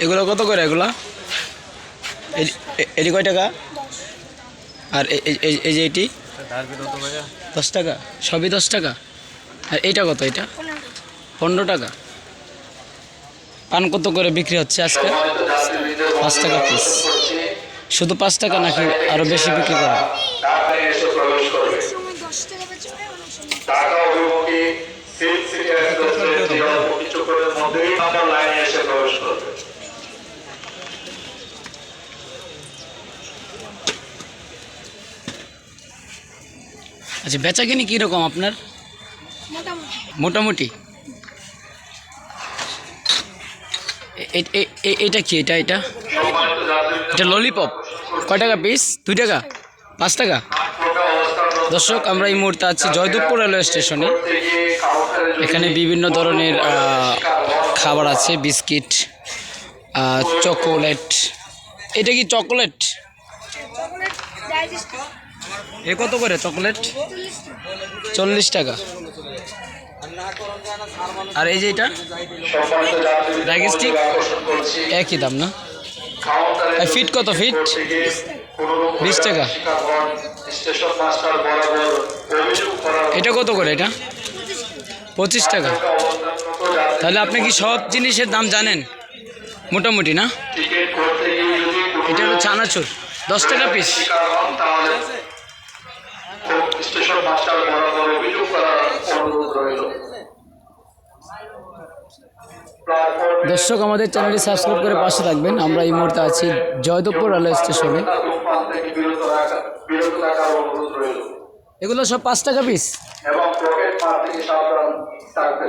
এগুলো কত করে এগুলা? এটি কয় টাকা? আর এই- যে এটি? দশ টাকা? সবই দশ টাকা? আর এইটা কত এটা? পনেরো টাকা। পান কত করে বিক্রি হচ্ছে আজকে? পাঁচ টাকা পিস শুধু পাঁচ টাকা নাকি আরও বেশি বিক্রি করা? মধ্যেই লাইনে এসে প্রবেশ করবে। আচ্ছা বেচা কিনি কীরকম আপনার? মোটামুটি। এটা কি এটা এটা? এটা ললিপপ কয় টাকা পিস দুই টাকা? পাঁচ টাকা? দর্শক, আমরা এই মুহূর্তে আছি জয়দেবপুর রেলওয়ে স্টেশনে। এখানে বিভিন্ন ধরনের খাবার আছে, বিস্কিট চকোলেট। এটা কি চকোলেট? এ কত করে চকোলেট? চল্লিশ টাকা। আর এই যে এটা? আকর্ষণ করছি একই দাম না? ফিট কত ফিট? বিশ টাকা। এটা কত করে এটা? পঁচিশ টাকা। তাহলে আপনি কি সব জিনিসের দাম জানেন? মোটামুটি না? এটা হলো চানাচুর দশ টাকা পিস স্টেশন মাস্টার বরাবর অভিযোগ করার অনুরোধ রইল। দর্শক আমাদের চ্যানেলটি সাবস্ক্রাইব করে পাশে থাকবেন। আমরা এই মুহূর্তে আছি জয়দেবপুর রেলওয়ে স্টেশনে। এগুলো সব পাঁচ টাকা পিস এবং পকেট মার থেকে সাবধান থাকবে